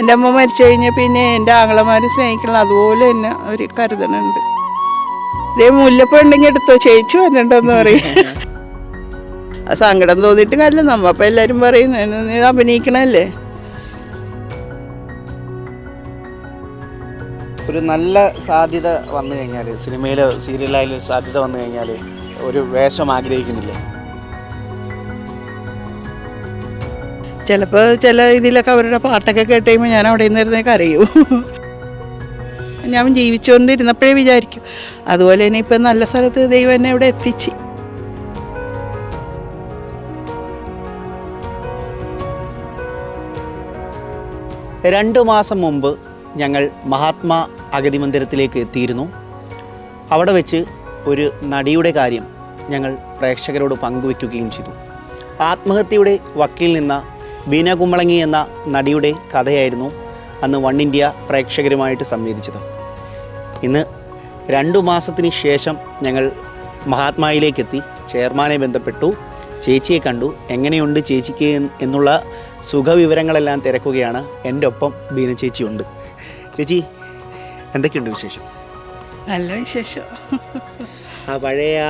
എന്റെ അമ്മ മരിച്ചു കഴിഞ്ഞാൽ പിന്നെ എന്റെ ആങ്ങളമാർ സ്നേഹിക്കണം അതുപോലെ തന്നെ അവർ കരുതണുണ്ട് ഇതേ മുല്ലപ്പൂ ഉണ്ടെങ്കിൽ എടുത്തോ. ചേച്ചി വരണ്ടെന്ന് പറയും. സങ്കടം തോന്നിയിട്ട് കാര്യമില്ല. നമ്മ അപ്പം എല്ലാവരും പറയുന്നു നീ അഭിനയിക്കണല്ലേ? ഒരു നല്ല സാധ്യത വന്നു കഴിഞ്ഞാൽ സിനിമയിലോ സീരിയലായാലും സാധ്യത വന്നു കഴിഞ്ഞാൽ ഒരു വേഷം ആഗ്രഹിക്കുന്നില്ലേ? ചിലപ്പോൾ ചില ഇതിലൊക്കെ അവരുടെ പാട്ടൊക്കെ കേട്ട് കഴിയുമ്പോൾ ഞാൻ അവിടെ നിന്നിരുന്നേ അറിയും ഞാൻ ജീവിച്ചുകൊണ്ടിരുന്നപ്പോഴേ വിചാരിക്കും അതുപോലെ തന്നെ ഇപ്പം നല്ല സ്ഥലത്ത് ദൈവം എന്നെ ഇവിടെ എത്തിച്ച്. രണ്ട് മാസം മുമ്പ് ഞങ്ങൾ മഹാത്മാ അഗതി മന്ദിരത്തിലേക്ക് എത്തിയിരുന്നു. അവിടെ വെച്ച് ഒരു നടിയുടെ കാര്യം ഞങ്ങൾ പ്രേക്ഷകരോട് പങ്കുവയ്ക്കുകയും ചെയ്തു. ആത്മഹത്യയുടെ വക്കിൽ നിന്ന ബീന കുമ്പളങ്ങി എന്ന നടിയുടെ കഥയായിരുന്നു അന്ന് വൺ ഇന്ത്യ പ്രേക്ഷകരുമായിട്ട് സംവേദിച്ചത്. ഇന്ന് രണ്ടു മാസത്തിന് ശേഷം ഞങ്ങൾ മഹാത്മായിലേക്ക് എത്തി ചെയർമാനെ ബന്ധപ്പെട്ടു. ചേച്ചിയെ കണ്ടു. എങ്ങനെയുണ്ട് ചേച്ചിക്ക് എന്ന് എന്നുള്ള സുഖവിവരങ്ങളെല്ലാം തിരക്കുകയാണ്. എന്റെ ഒപ്പം ബീന ചേച്ചിയുണ്ട്. ചേച്ചി എന്തൊക്കെയുണ്ട് വിശേഷം? നല്ല വിശേഷം. ആ പഴയ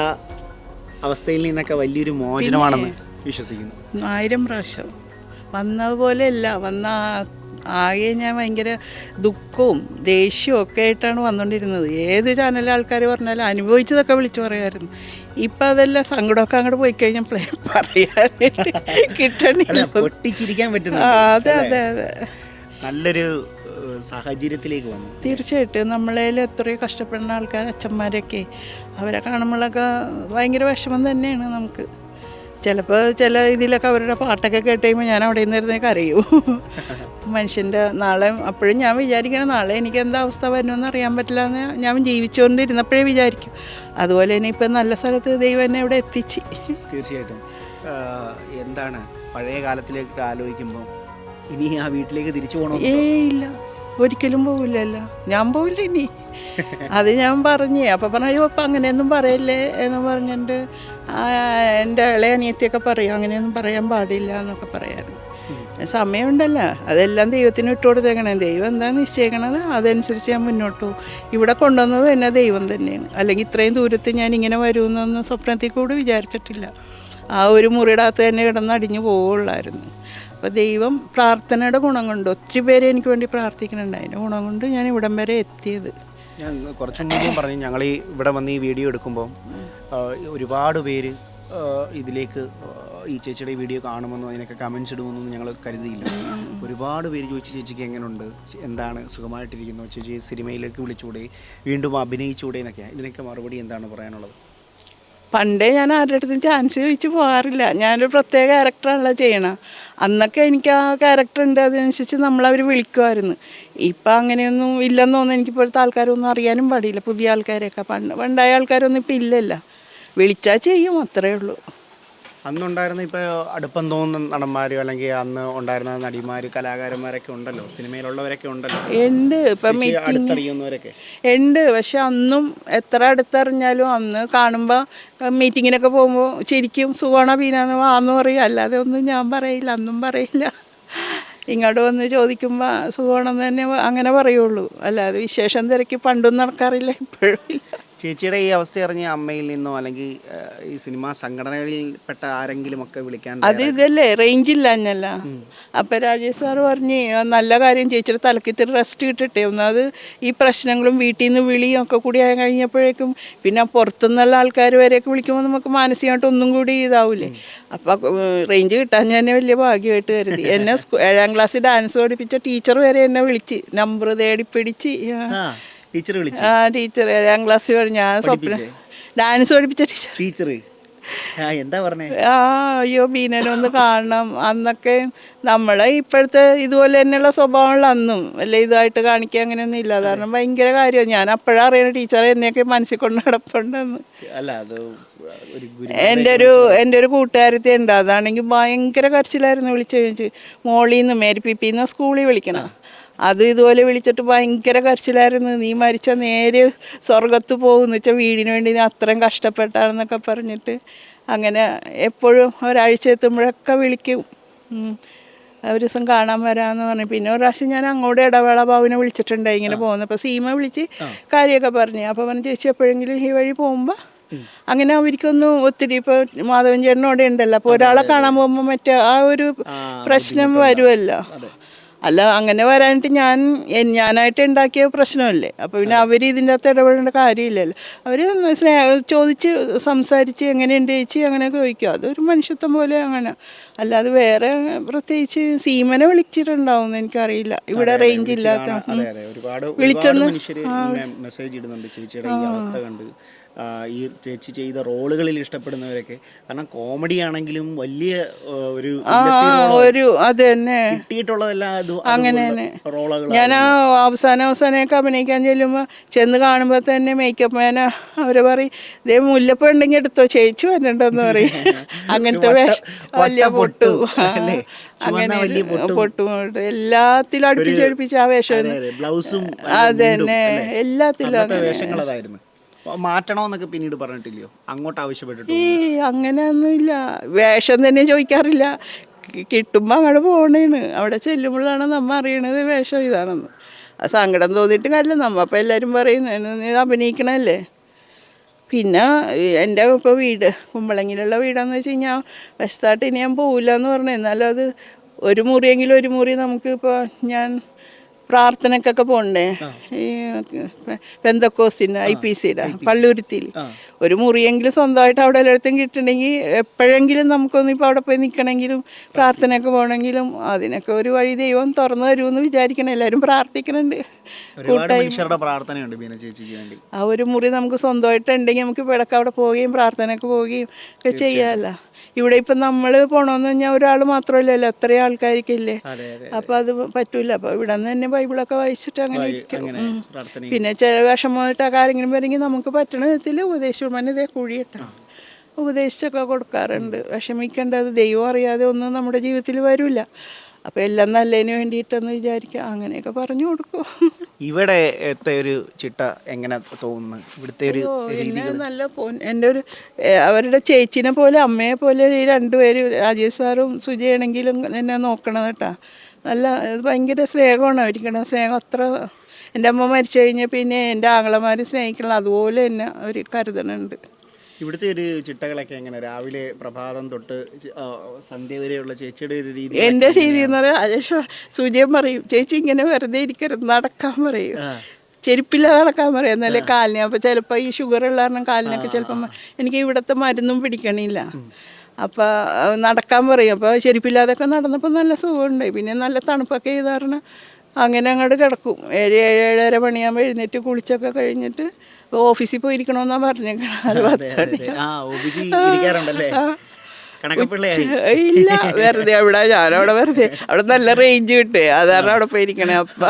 അവസ്ഥയിൽ നിന്നൊക്കെ വലിയൊരു മോചനമാണെന്ന് വിശ്വസിക്കുന്നു. ആയിരം പ്രാവശ്യം. വന്നതുപോലെയല്ല. വന്ന ആകെ ഞാൻ ഭയങ്കര ദുഃഖവും ദേഷ്യവും ഒക്കെ ആയിട്ടാണ് വന്നുകൊണ്ടിരുന്നത് ഏത് ചാനലിലെ ആൾക്കാർ പറഞ്ഞാലും അനുഭവിച്ചതൊക്കെ വിളിച്ചു പറയുമായിരുന്നു. ഇപ്പം അതെല്ലാം സങ്കടമൊക്കെ അങ്ങോട്ട് പോയി കഴിഞ്ഞാൽ കഴിഞ്ഞപ്പോൾ പറയാൻ കിട്ടണില്ല പൊട്ടിച്ചിരിക്കാൻ പറ്റുന്നു അതെ അതെ അതെ. നല്ലൊരു സാഹചര്യത്തിലേക്ക് വന്നു. തീർച്ചയായിട്ടും. നമ്മളതിൽ എത്രയോ കഷ്ടപ്പെടുന്ന ആൾക്കാർ അച്ഛന്മാരൊക്കെ. അവരെ കാണുമ്പോഴൊക്കെ ഭയങ്കര വിഷമം തന്നെയാണ് നമുക്ക്. ചിലപ്പോൾ ചില ഇതിലൊക്കെ അവരുടെ പാട്ടൊക്കെ കേട്ട് കഴിയുമ്പോൾ ഞാൻ അവിടെ നിന്നിരുന്നേ കരയൂ. മനുഷ്യന്റെ നാളെ അപ്പോഴും ഞാൻ വിചാരിക്കണം നാളെ എനിക്ക് എന്താ അവസ്ഥ വരുമെന്ന് അറിയാൻ പറ്റില്ല എന്ന് ഞാൻ ജീവിച്ചുകൊണ്ടിരുന്നപ്പോഴേ വിചാരിക്കും. അതുപോലെ തന്നെ ഇപ്പം നല്ല സ്ഥലത്ത് ദൈവം എന്നെ ഇവിടെ എത്തിച്ച്. തീർച്ചയായിട്ടും. എന്താണ്? പഴയ കാലത്തിലേക്ക് ആലോചിക്കുമ്പോൾ ഇനി ആ വീട്ടിലേക്ക് തിരിച്ചു പോകണം ഏ ഇല്ല. ഒരിക്കലും പോവില്ലല്ലോ. ഞാൻ പോവില്ല ഇനി. അത് ഞാൻ പറഞ്ഞു. അപ്പം പറഞ്ഞു അപ്പം അങ്ങനെയൊന്നും പറയല്ലേ എന്ന് പറഞ്ഞിട്ട് ആ, എന്റെ ഇളയ അനിയത്തിയൊക്കെ പറയും അങ്ങനെയൊന്നും പറയാൻ പാടില്ല എന്നൊക്കെ പറയാറുണ്ട്. സമയമുണ്ടല്ലോ. അതെല്ലാം ദൈവത്തിന് ഇട്ട് കൊടുത്തേക്കണേ. ദൈവം എന്താ നിശ്ചയിക്കണത്? അതനുസരിച്ച് ഞാൻ മുന്നോട്ട് പോകും. ഇവിടെ കൊണ്ടുവന്നത് തന്നെ ദൈവം തന്നെയാണ്. അല്ലെങ്കിൽ ഇത്രയും ദൂരത്ത് ഞാൻ ഇങ്ങനെ വരുമെന്നൊന്നും സ്വപ്നത്തിൽ കൂടി വിചാരിച്ചിട്ടില്ല. ആ ഒരു മുറിയുടെ അകത്ത് തന്നെ കിടന്ന് അടിഞ്ഞു പോവുള്ളായിരുന്നു അപ്പോൾ ദൈവം പ്രാർത്ഥനയുടെ ഗുണം കൊണ്ട് ഒത്തിരി പേര് എനിക്ക് വേണ്ടി പ്രാർത്ഥിക്കുന്നുണ്ട്. അതിന്റെ ഗുണം കൊണ്ട് ഞാൻ ഇവിടം വരെ എത്തിയത്. ഞാൻ കുറച്ച് മുമ്പ് പറഞ്ഞു ഞങ്ങൾ ഈ ഇവിടെ വന്ന് ഈ വീഡിയോ എടുക്കുമ്പോൾ ഒരുപാട് പേര് ഇതിലേക്ക് ഈ ചേച്ചിയുടെ വീഡിയോ കാണുമെന്നോ അതിനൊക്കെ കമൻസ് ഇടുമെന്നൊന്നും ഞങ്ങൾ കരുതിയില്ല. ഒരുപാട് പേര് ചോദിച്ചു ചേച്ചിക്ക് എങ്ങനെയുണ്ട് എന്താണ്? സുഖമായിട്ടിരിക്കുന്നു? ചേച്ചി സിനിമയിലേക്ക് വിളിച്ചുകൂടെ വീണ്ടും അഭിനയിച്ചുകൂടെ എന്നൊക്കെ. ഇതിനൊക്കെ മറുപടി എന്താണ് പറയാനുള്ളത്? പണ്ടേ ഞാൻ ആരുടെ അടുത്തും ചാൻസ് ചോദിച്ച് പോകാറില്ല. ഞാനൊരു പ്രത്യേക ക്യാരക്ടറാണല്ലോ ചെയ്യണം. അന്നൊക്കെ എനിക്ക് ആ ക്യാരക്ടർ ഉണ്ട് അതിനനുസരിച്ച് നമ്മളവർ വിളിക്കുമായിരുന്നു. ഇപ്പം അങ്ങനെയൊന്നും ഇല്ലെന്ന് തോന്നുന്നു. എനിക്ക് ഇപ്പോഴത്തെ ആൾക്കാരൊന്നും അറിയാനും പാടില്ല. പുതിയ ആൾക്കാരെയൊക്കെ. പണ്ട് പണ്ടായ ആൾക്കാരൊന്നും ഇപ്പം ഇല്ലല്ലോ. വിളിച്ചാൽ ചെയ്യും അത്രയേ ഉള്ളൂ. അന്നുണ്ടായിരുന്ന ഇപ്പോൾ അടുപ്പം തോന്നുന്ന നടന്മാരും അല്ലെങ്കിൽ അന്ന് ഉണ്ടായിരുന്ന നടിമാർ കലാകാരന്മാരൊക്കെ ഉണ്ടല്ലോ? സിനിമയിലുള്ളവരൊക്കെ ഉണ്ടല്ലോ? ഉണ്ട്. ഇപ്പം അടുത്തറിയുന്നവരൊക്കെ? ഉണ്ട്. പക്ഷെ അന്നും എത്ര അടുത്തറിഞ്ഞാലും അന്ന് കാണുമ്പോൾ മീറ്റിങ്ങിനൊക്കെ പോകുമ്പോൾ ശരിക്കും സുഗുണ പീനാന്ന് വാന്ന് പറയും. അല്ലാതെ ഒന്നും ഞാൻ പറയില്ല അന്നും പറയില്ല. ഇങ്ങോട്ട് വന്ന് ചോദിക്കുമ്പോൾ സുഖമാണെന്ന് തന്നെ അങ്ങനെ പറയുള്ളൂ. അല്ലാതെ വിശേഷം തിരക്കി പണ്ടും നടക്കാറില്ല ഇപ്പോഴും ഇല്ല. ചേച്ചിയുടെ ഈ അവസ്ഥ അറിഞ്ഞ അമ്മയിൽ നിന്നോ അല്ലെങ്കിൽ ഈ സിനിമാ സംഘടനകളിൽ പെട്ട ആരെങ്കിലും ഒക്കെ വിളിക്കാൻ അത് ഇതല്ലേ റേഞ്ച് ഇല്ല എന്നല്ല അപ്പം രാജേഷ് സാറ് പറഞ്ഞ് നല്ല കാര്യം ചേച്ചിയുടെ തലക്കിത്തിരി റെസ്റ്റ് കിട്ടട്ടെ ഒന്നത് ഈ പ്രശ്നങ്ങളും വീട്ടിൽ നിന്ന് വിളിയും ഒക്കെ കൂടി ആയി കഴിഞ്ഞപ്പോഴേക്കും പിന്നെ പുറത്തുനിന്നുള്ള ആൾക്കാർ വരെയൊക്കെ വിളിക്കുമ്പോൾ നമുക്ക് മാനസികമായിട്ട് ഒന്നും കൂടി ഇതാവൂലേ. അപ്പം റേഞ്ച് കിട്ടാൻ ഞാൻ വലിയ ഭാഗ്യമായിട്ട് കരുതി. എന്നെ ഏഴാം ക്ലാസ്സിൽ ഡാൻസ് പഠിപ്പിച്ച ടീച്ചർ വരെ എന്നെ വിളിച്ച് നമ്പർ തേടി പിടിച്ച് ടീച്ചർ വിളിച്ചു. ആ ടീച്ചർ ഏഴാം ക്ലാസ്സിൽ വരെ ഞാൻ സ്വപ്ന ഡാൻസ് പഠിപ്പിച്ച ടീച്ചർ ടീച്ചർ ആ എന്താ പറഞ്ഞേ? ആ അയ്യോ ബീനനെ ഒന്ന് കാണണം. അന്നൊക്കെ നമ്മളെ ഇപ്പോഴത്തെ ഇതുപോലെ തന്നെയുള്ള സ്വഭാവമുള്ള അന്നും അല്ല ഇതായിട്ട് കാണിക്കുക അങ്ങനെയൊന്നും ഇല്ല. കാരണം ഭയങ്കര കാര്യമാണ്. ഞാൻ അപ്പോഴാണ് അറിയണ ടീച്ചറെ എന്നെയൊക്കെ മനസ്സിൽ കൊണ്ട് നടപ്പുണ്ടെന്ന് അല്ല അത് എന്റെ ഒരു എന്റെ ഒരു കൂട്ടുകാരത്തി ഉണ്ട്. അതാണെങ്കിൽ ഭയങ്കര കരച്ചിലായിരുന്നു വിളിച്ചു കഴിഞ്ഞ് മോളിൽ നിന്ന് മേരിപ്പിപ്പിന്ന് സ്കൂളിൽ വിളിക്കണം. അത് ഇതുപോലെ വിളിച്ചിട്ട് ഭയങ്കര കരച്ചിലായിരുന്നു. നീ മരിച്ച നേരെ സ്വർഗത്ത് പോകുമെന്ന് വെച്ചാൽ വീടിന് വേണ്ടി നീ അത്രയും കഷ്ടപ്പെട്ടാണെന്നൊക്കെ പറഞ്ഞിട്ട് അങ്ങനെ എപ്പോഴും ഒരാഴ്ച എത്തുമ്പോഴൊക്കെ വിളിക്കും. ഒരു ദിവസം കാണാൻ വരാമെന്ന് പറഞ്ഞു. പിന്നെ ഒരു പ്രാവശ്യം ഞാൻ അങ്ങോട്ട് ഇടവേള ബാബുവിനെ വിളിച്ചിട്ടുണ്ടായി ഇങ്ങനെ പോകുന്നത് അപ്പോൾ സീമ വിളിച്ച് കാര്യമൊക്കെ പറഞ്ഞു. അപ്പോൾ പറഞ്ഞു ചേച്ചി എപ്പോഴെങ്കിലും ഈ വഴി പോകുമ്പോൾ അങ്ങനെ അവർക്കൊന്നും ഒത്തിരി ഇപ്പോൾ മാധവൻ ചേട്ടനോടെ ഉണ്ടല്ലോ അപ്പോൾ ഒരാളെ കാണാൻ പോകുമ്പോൾ മറ്റേ ആ ഒരു പ്രശ്നം വരുമല്ലോ അല്ല അങ്ങനെ വരാനായിട്ട് ഞാൻ ഞാനായിട്ട് ഉണ്ടാക്കിയ പ്രശ്നമല്ലേ? അപ്പോൾ പിന്നെ അവർ ഇതിന്റെ അകത്ത് ഇടപെടേണ്ട കാര്യമില്ലല്ലോ. അവർ സ്നേഹ ചോദിച്ച് സംസാരിച്ച് എങ്ങനെയുണ്ട് ചേച്ചി? അങ്ങനെയൊക്കെ ചോദിക്കും. അതൊരു മനുഷ്യത്വം പോലെ അങ്ങനെ. അല്ലാതെ വേറെ പ്രത്യേകിച്ച് സീമനെ വിളിച്ചിട്ടുണ്ടാവും എനിക്കറിയില്ല. ഇവിടെ റേഞ്ച് ഇല്ലാത്ത. വിളിച്ചൊന്ന് മെസ്സേജ് ഇടുന്നുണ്ട്. ചേച്ചിയുടെ ഈ അവസ്ഥ കണ്ട്. ഈ ചേച്ചി ചെയ്ത റോളുകളിൽ ഇഷ്ടപ്പെടുന്നവരൊക്കെ. കാരണം കോമഡി ആണെങ്കിലും വലിയ ഒരു ഒരു അത് തന്നെ. കിട്ടിയിട്ടുള്ളതെല്ലാം അങ്ങനെ തന്നെ. റോളുകൾ ഞാൻ ആ അവസാനം അവസാനമൊക്കെ അഭിനയിക്കാൻ ചെല്ലുമ്പോൾ ചെന്ന് കാണുമ്പോൾ തന്നെ മേക്കപ്പ് മാന അവർ പറയും ഇതേ മുല്ലപ്പ ഉണ്ടെങ്കിൽ എടുത്തോ ചേച്ചി വരണ്ടെന്ന് പറയും. അങ്ങനത്തെ വേഷം വലിയ പൊട്ടു അങ്ങനെ പൊട്ടു. എല്ലാത്തിലും അടുപ്പിച്ച് അടുപ്പിച്ച് ആ വേഷം ബ്ലൗസും അത് തന്നെ. എല്ലാത്തിലും അപ്പൊ മാറ്റണമെന്നൊക്കെ പിന്നീട് പറഞ്ഞിട്ടില്ലയോ? അങ്ങോട്ട് ആവശ്യപ്പെട്ടിട്ട് ഈ അങ്ങനെയൊന്നുമില്ല. വേഷം തന്നെ ചോദിക്കാറില്ല. കിട്ടുമ്പോൾ അങ്ങോട്ട് പോകണേണ് അവിടെ ചെല്ലുമ്പോഴാണ് നമ്മ അറിയണത് വേഷം ഇതാണെന്ന്. ആ സങ്കടം തോന്നിയിട്ട് കാര്യമില്ല. നമ്മ അപ്പം എല്ലാവരും പറയും "എന്നെ നീ അഭിനയിക്കണല്ലേ പിന്നെ എന്റെ ഇപ്പോൾ വീട് കുമ്പളങ്ങിലുള്ള വീടാന്ന് വെച്ച് കഴിഞ്ഞാൽ വശത്തായിട്ട് ഇനി ഞാൻ പോവില്ല എന്ന് പറഞ്ഞു. എന്നാലും അത് ഒരു മുറിയെങ്കിലും ഒരു മുറി നമുക്ക് ഇപ്പോൾ ഞാൻ പ്രാർത്ഥനക്കൊക്കെ പോകണ്ടേ ഈ പെന്തക്കോസിന് ഐ പി സിയുടെ പള്ളുരുത്തിയിൽ. ഒരു മുറിയെങ്കിലും സ്വന്തമായിട്ട് അവിടെ എല്ലായിടത്തും കിട്ടണമെങ്കിൽ എപ്പോഴെങ്കിലും നമുക്കൊന്ന് ഇപ്പോൾ അവിടെ പോയി നിൽക്കണമെങ്കിലും പ്രാർത്ഥനയൊക്കെ പോകണമെങ്കിലും അതിനൊക്കെ ഒരു വഴി ദൈവം തുറന്നു തരുമെന്ന് വിചാരിക്കണം. എല്ലാവരും പ്രാർത്ഥിക്കുന്നുണ്ട് പ്രാർത്ഥനയുണ്ട് ബീന ചേച്ചിക്ക് വേണ്ടി. ആ ഒരു മുറി നമുക്ക് സ്വന്തമായിട്ട് ഉണ്ടെങ്കിൽ നമുക്ക് ഇവിടെ അവിടെ പോവുകയും പ്രാർത്ഥനയൊക്കെ പോവുകയും ഒക്കെ ചെയ്യാമല്ലോ. ഇവിടെ ഇപ്പം നമ്മൾ പോകണമെന്ന് പറഞ്ഞാൽ ഒരാൾ മാത്രമല്ലല്ലോ എത്രയും ആൾക്കാർക്കില്ലേ? അപ്പം അതെ അപ്പോൾ അത് പറ്റൂല. അപ്പം ഇവിടെ നിന്ന് തന്നെ ബൈബിളൊക്കെ വായിച്ചിട്ട് അങ്ങനെ ഇരിക്കും. പിന്നെ ചില വിഷമമായിട്ടൊക്കെ ആരെങ്കിലും വരെങ്കിൽ നമുക്ക് പറ്റണ വിധത്തിൽ ഉപദേശിക്കുമ്പോൾ ഇതേ കുഴിയിട്ട ഉപദേശിച്ചൊക്കെ കൊടുക്കാറുണ്ട്. വിഷമിക്കേണ്ടത് ദൈവം അറിയാതെ ഒന്നും നമ്മുടെ ജീവിതത്തിൽ വരില്ല അപ്പോൾ എല്ലാം നല്ലതിന് വേണ്ടിയിട്ടെന്ന് വിചാരിക്കുക. അങ്ങനെയൊക്കെ പറഞ്ഞു കൊടുക്കും. ഇവിടെ ഒരു ചിട്ട എങ്ങനെ തോന്നുന്നു? ഇവിടുത്തെ ഒരു എന്നെ നല്ല എന്റെ ഒരു അവരുടെ ചേച്ചിനെ പോലെ അമ്മയെ പോലെ ഈ രണ്ടുപേരും രാജേഷ് സാറും സുജയാണെങ്കിലും എന്നെ നോക്കണം കേട്ടാ. നല്ല ഭയങ്കര സ്നേഹമാണ് അവരിക്കണം സ്നേഹം അത്ര എന്റെ അമ്മ മരിച്ചു കഴിഞ്ഞാൽ പിന്നെ എന്റെ ആങ്ങളമാർ സ്നേഹിക്കണം അതുപോലെ തന്നെ അവർ കരുതണുണ്ട്. ഇവിടുത്തെ ഒരു ചിട്ടകളൊക്കെ എങ്ങനെ? രാവിലെ പ്രഭാതം തൊട്ട് സന്ധ്യ വരെയുള്ള ചേച്ചിയുടെ ഒരു രീതി എന്റെ രീതി എന്ന് പറയാം അജേഷ് സുജയം പറയും ചേച്ചി ഇങ്ങനെ വെറുതെ ഇരിക്കരുത് നടക്കാൻ പറയും. ചെരുപ്പില്ലാതെ നടക്കാൻ പറയും. എന്നാലേ കാലിന് അപ്പോൾ ചിലപ്പോൾ ഈ ഷുഗർ ഉള്ള കാരണം കാലിനൊക്കെ ചിലപ്പം എനിക്ക് ഇവിടത്തെ മരുന്നും പിടിക്കണില്ല. അപ്പോൾ നടക്കാൻ പറയും. അപ്പോൾ ചെരുപ്പില്ലാതൊക്കെ നടന്നപ്പോൾ നല്ല സുഖമുണ്ടായി പിന്നെ നല്ല തണുപ്പൊക്കെ ചെയ്ത് കാരണം അങ്ങനെ അങ്ങോട്ട് കിടക്കും. ഏഴ് ഏഴ് ഏഴര മണിയാകുമ്പോൾ എഴുന്നേറ്റ് കുളിച്ചൊക്കെ കഴിഞ്ഞിട്ട് ഓഫീസിൽ പോയിരിക്കണമെന്നാണ് പറഞ്ഞേക്കണം. അത് പത്ത് ഇല്ല വെറുതെ അവിടെ ഞാനവിടെ വെറുതെ അവിടെ നല്ല റേഞ്ച് കിട്ടേ. അതാണ് അവിടെ പോയിരിക്കണേ അപ്പ.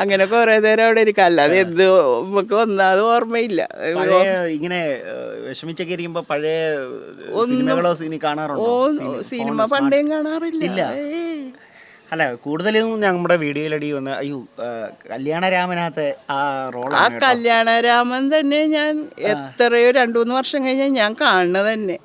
അങ്ങനെ കുറേ നേരം അവിടെ ഇരിക്കാം. അല്ലാതെ എന്ത് നമുക്ക് ഒന്നാമത് ഓർമ്മയില്ല. ഇങ്ങനെ വിഷമിച്ചൊക്കെ ഇരിക്കുമ്പോ പഴയ സിനിമകളോ സിനി കാണാറുണ്ടോ? സിനിമ പണ്ടേം കാണാറില്ല. അല്ല കൂടുതലും നമ്മുടെ വീഡിയോയിലടി വന്ന് അയ്യോ കല്യാണരാമനകത്തെ ആ ആ റോളാണ് കല്യാണരാമൻ തന്നെ ഞാൻ എത്രയോ രണ്ടു മൂന്ന് വർഷം കഴിഞ്ഞാൽ ഞാൻ കാണുന്നത് തന്നെ.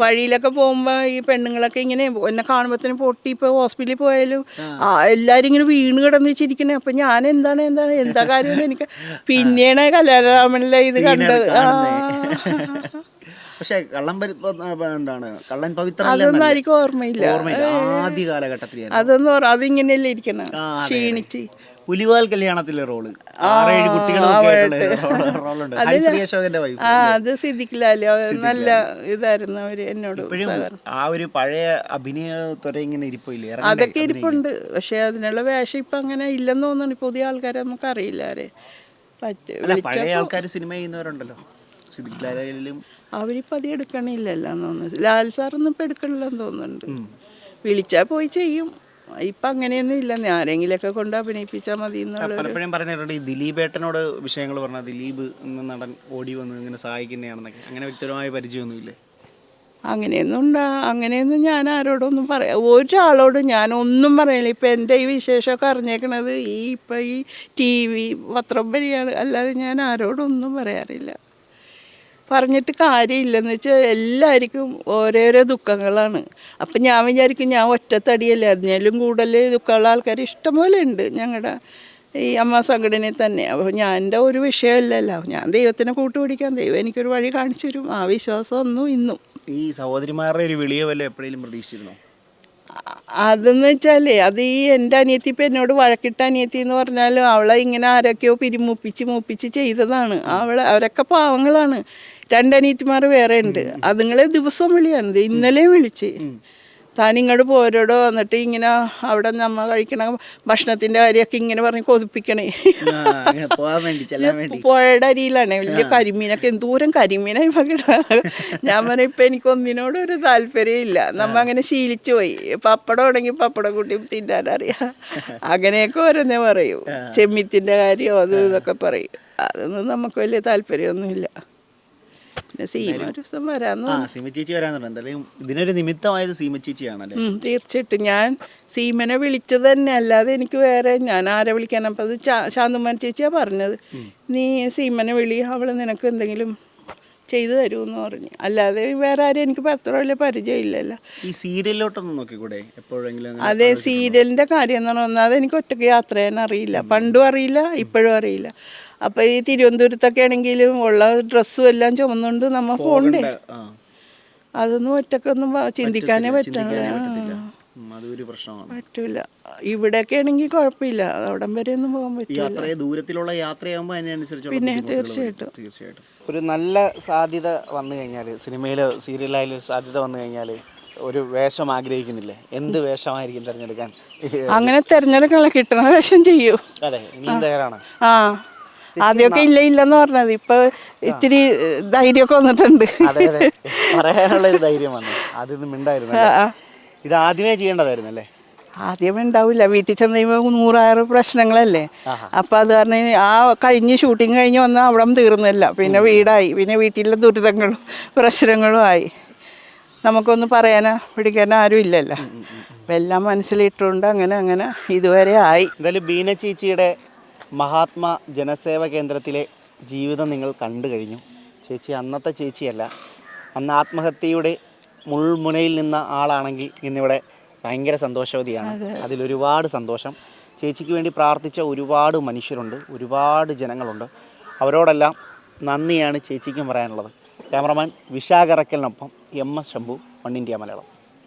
വഴിയിലൊക്കെ പോകുമ്പോൾ ഈ പെണ്ണുങ്ങളൊക്കെ ഇങ്ങനെ എന്നെ കാണുമ്പോഴത്തേനും പൊട്ടി ഇപ്പോൾ ഹോസ്പിറ്റലിൽ പോയാലും ആ. എല്ലാവരും ഇങ്ങനെ വീണ് കിടന്ന് വെച്ചിരിക്കണേ അപ്പം ഞാൻ എന്താണ് എന്താണ് എന്താ കാര്യം എനിക്ക് പിന്നെയാണ് കല്യാണരാമനിലെ ഇത് കണ്ടത്. ആ. പക്ഷെ കള്ളൻ പരി- എന്താണ്? കള്ളൻ പവിത്ര അതൊന്നും എനിക്ക് ഓർമ്മയില്ല. ഓർമ്മയില്ല. ആദ്യ കാലഘട്ടത്തിൽ അതൊന്നും അതിങ്ങനെയല്ലേ ഇരിക്കണം. ക്ഷീണിച്ച്. പുലിവാൽ കല്യാണത്തിലെ റോൾ. ആറേഴ് ആ അത് സിദ്ധിക്കില്ലാലോ നല്ല ഇതായിരുന്നു അവർ എന്നോട് ആ ഒരു പഴയ അഭിനയ ഇങ്ങനെ ഇരിപ്പില്ലേ? അതൊക്കെ ഇരിപ്പുണ്ട്. പക്ഷെ അതിനുള്ള വേഷം ഇപ്പൊ അങ്ങനെ ഇല്ലെന്ന് തോന്നുന്നു പുതിയ ആൾക്കാരെ നമുക്ക് അറിയില്ല ആരെ പഴയ ആൾക്കാർ സിനിമ ചെയ്യുന്നവരുണ്ടല്ലോ. സിദ്ദിഖ് ലാലും അവരിപ്പോൾ അത് എടുക്കണില്ലല്ലോ എന്ന് തോന്നുന്നു. ലാൽ സാറൊന്നും ഇപ്പം എടുക്കണില്ലെന്ന് തോന്നുന്നുണ്ട്. വിളിച്ചാൽ പോയി ചെയ്യും. ഇപ്പം അങ്ങനെയൊന്നും ഇല്ല. ആരെങ്കിലൊക്കെ കൊണ്ട് അഭിനയിപ്പിച്ചാൽ മതി പലപ്പോഴും പറഞ്ഞിട്ടുണ്ട് ഈ ദിലീപേട്ടനോട് വിഷയങ്ങൾ പറഞ്ഞാൽ ദിലീപ് എന്ന നടൻ ഓടി വന്ന് ഇങ്ങനെ സഹായിക്കുന്നതാണെന്നൊക്കെ. അങ്ങനെ വ്യക്തമായ പരിചയമൊന്നുമില്ലേ? അങ്ങനെയൊന്നും ഉണ്ടാ അങ്ങനെയൊന്നും ഞാൻ ആരോടൊന്നും പറയാം ഒരാളോടും ഞാൻ ഒന്നും പറയില്ല ഇപ്പം എന്റെ ഈ വിശേഷമൊക്കെ അറിഞ്ഞേക്കണത് ഈ ഇപ്പം ഈ ടി വി പത്രം വഴിയാണ്. അല്ലാതെ ഞാൻ ആരോടൊന്നും പറയാറില്ല. പറഞ്ഞിട്ട് കാര്യമില്ലെന്ന് വെച്ചാൽ എല്ലാവർക്കും ഓരോരോ ദുഃഖങ്ങളാണ്. അപ്പം ഞാൻ വിചാരിക്കും ഞാൻ ഒറ്റത്തടിയല്ലേ അതിനാലും കൂടുതൽ ദുഃഖമുള്ള ആൾക്കാർ ഇഷ്ടംപോലെ ഉണ്ട് ഞങ്ങളുടെ ഈ അമ്മ സംഘടനയിൽ തന്നെ. അപ്പോൾ ഞാൻ എന്റെ ഒരു വിഷയമല്ലല്ലോ ഞാൻ ദൈവത്തിനെ കൂട്ടുപിടിക്കാൻ ദൈവം എനിക്കൊരു വഴി കാണിച്ചു തരും. ആ വിശ്വാസം ഒന്നും ഇന്നും. ഈ സഹോദരിമാരുടെ ഒരു വിളിയോ വല്ല എപ്പോഴെങ്കിലും പ്രതീക്ഷിച്ചിരുന്നോ? അതെന്ന് വെച്ചാലേ അത് ഈ എന്റെ അനിയത്തി ഇപ്പം എന്നോട് വഴക്കിട്ട അനിയത്തി എന്ന് പറഞ്ഞാൽ അവളെ ഇങ്ങനെ ആരൊക്കെയോ പിരിമുപ്പിച്ച് മുപ്പിച്ച് ചെയ്തതാണ്. അവൾ അവരൊക്കെ പാവങ്ങളാണ്. രണ്ടനിയത്തിമാർ വേറെ ഉണ്ട്. അതുങ്ങളെ ദിവസവും വിളിയാണ്. ഇന്നലെയും വിളിച്ച്. താൻ ഇങ്ങോട്ട് പോരോടോ? വന്നിട്ട് ഇങ്ങനെ അവിടെ നമ്മൾ കഴിക്കണ ഭക്ഷണത്തിന്റെ കാര്യമൊക്കെ ഇങ്ങനെ പറഞ്ഞ് കൊതിപ്പിക്കണേ. പുഴയുടെ അരിയിലാണ്. വലിയ കരിമീനൊക്കെ എന്തോരം കരിമീനായി പകിട ഞാൻ പറഞ്ഞ ഇപ്പൊ എനിക്ക് ഒന്നിനോടും ഒരു താല്പര്യം ഇല്ല. നമ്മ അങ്ങനെ ശീലിച്ചു പോയി. പപ്പടം ആണെങ്കിൽ പപ്പടം കൂട്ടി തിന്നാനറിയാം. അങ്ങനെയൊക്കെ ഓരോന്നേ പറയൂ. ചെമ്മിത്തിന്റെ കാര്യം അതും ഇതൊക്കെ പറയും. അതൊന്നും നമുക്ക് വലിയ താല്പര്യമൊന്നുമില്ല. പിന്നെ സീമ ഒരു ദിവസം വരാന്ന് ആ സീമ ചേച്ചി വരാന്നുണ്ട്. എന്തായാലും ഇതിനൊരു നിമിത്തമായത് സീമ ചേച്ചിയാണല്ലേ? ഉം, തീർച്ചയായിട്ടും. ഞാൻ സീമനെ വിളിച്ചത് തന്നെ. അല്ലാതെ എനിക്ക് വേറെ ഞാൻ ആരെ വിളിക്കാൻ? അപ്പം അത് ശാന്തമാൻ ചേച്ചിയാ പറഞ്ഞത്. നീ സീമനെ വിളി. അവൾ നിനക്ക് എന്തെങ്കിലും ചെയ്തു തരുമെന്ന് പറഞ്ഞു. അല്ലാതെ വേറെ ആരും എനിക്ക് അത്ര വലിയ പരിചയമില്ലല്ലോ. ഈ സീരിയലിലോട്ടൊന്നും നോക്കിക്കൂടെ? എപ്പോഴെങ്കിലും അതെ സീരിയലിന്റെ കാര്യം എന്ന് പറഞ്ഞാൽ അതെനിക്ക് ഒറ്റയ്ക്ക് യാത്ര ചെയ്യാൻ അറിയില്ല. പണ്ടും അറിയില്ല ഇപ്പോഴും അറിയില്ല. അപ്പോൾ ഈ തിരുവനന്തപുരത്തൊക്കെ ആണെങ്കിലും ഉള്ള ഡ്രസ്സും എല്ലാം ചുമന്നുകൊണ്ട് നമ്മൾ പോകണ്ടേ അതൊന്നും ഒറ്റക്കൊന്നും ചിന്തിക്കാനേ പറ്റണില്ല. അതൊരു പ്രശ്നമാണ്. പറ്റൂല. ഇവിടെയൊക്കെ ആണെങ്കിൽ കുഴപ്പമില്ല. അവിടം വരെ ഒന്നും പോകാൻ ഈ പറ്റില്ല അത്രയും ദൂരത്തിലുള്ള യാത്രയാകുമ്പോൾ അതിനനുസരിച്ചുള്ള പിന്നെ ബുദ്ധിമുട്ടുകൾ വരും. തീർച്ചയായിട്ടും. തീർച്ചയായിട്ടും. ഒരു നല്ല സാധ്യത വന്നു കഴിഞ്ഞാൽ സിനിമയിലോ സീരിയലായാലും സാധ്യത വന്നു കഴിഞ്ഞാൽ ഒരു വേഷം ആഗ്രഹിക്കുന്നില്ലേ? എന്ത് വേഷമായിരിക്കും തിരഞ്ഞെടുക്കാൻ? അങ്ങനെ തിരഞ്ഞെടുക്കാനുള്ള കിട്ടണ വേഷം ചെയ്യൂ. അതെ ഇനിയും തയ്യാറാണ് ആ ആദ്യമൊക്കെ ഇല്ല ഇല്ലെന്ന് പറഞ്ഞത്. ഇപ്പൊ ഇത്തിരി ധൈര്യമൊക്കെ വന്നിട്ടുണ്ട്. അതെ അതെ. പറയാനുള്ള ഒരു ധൈര്യമാണ് അതിന്ന് മിണ്ടായിരുന്നു ആ, ആ. ഇത് ആദ്യമേ ചെയ്യേണ്ടതായിരുന്നു അല്ലേ? ആദ്യമേ ഉണ്ടാവില്ല. വീട്ടിൽ ചെന്ന് കഴിയുമ്പോൾ നൂറായിരം പ്രശ്നങ്ങളല്ലേ? അപ്പം അത് കാരണം ആ കഴിഞ്ഞ് ഷൂട്ടിങ് കഴിഞ്ഞ് വന്നാൽ അവിടെ തീർന്നില്ല. പിന്നെ വീടായി. പിന്നെ വീട്ടിലെ ദുരിതങ്ങളും പ്രശ്നങ്ങളും ആയി. നമുക്കൊന്നും പറയാനോ പിടിക്കാനോ ആരും ഇല്ലല്ലോ. അപ്പം എല്ലാം മനസ്സിലിട്ടുകൊണ്ട് അങ്ങനെ അങ്ങനെ ഇതുവരെ ആയി. എന്തായാലും ബീന ചേച്ചിയുടെ മഹാത്മാ ജനസേവ കേന്ദ്രത്തിലെ ജീവിതം നിങ്ങൾ കണ്ടു കഴിഞ്ഞു. ചേച്ചി അന്നത്തെ ചേച്ചിയല്ല. അന്ന് ആത്മഹത്യയുടെ മുൾമുനയിൽ നിന്ന ആളാണെങ്കിൽ ഇന്നിവിടെ ഭയങ്കര സന്തോഷവതിയാണ്. അതിലൊരുപാട് സന്തോഷം. ചേച്ചിക്ക് വേണ്ടി പ്രാർത്ഥിച്ച ഒരുപാട് മനുഷ്യരുണ്ട് ഒരുപാട് ജനങ്ങളുണ്ട്. അവരോടെല്ലാം നന്ദിയാണ് ചേച്ചിക്കും പറയാനുള്ളത്. Cameraman വിശാഖറക്കലിനൊപ്പം M S Shambhu one India Malayalam.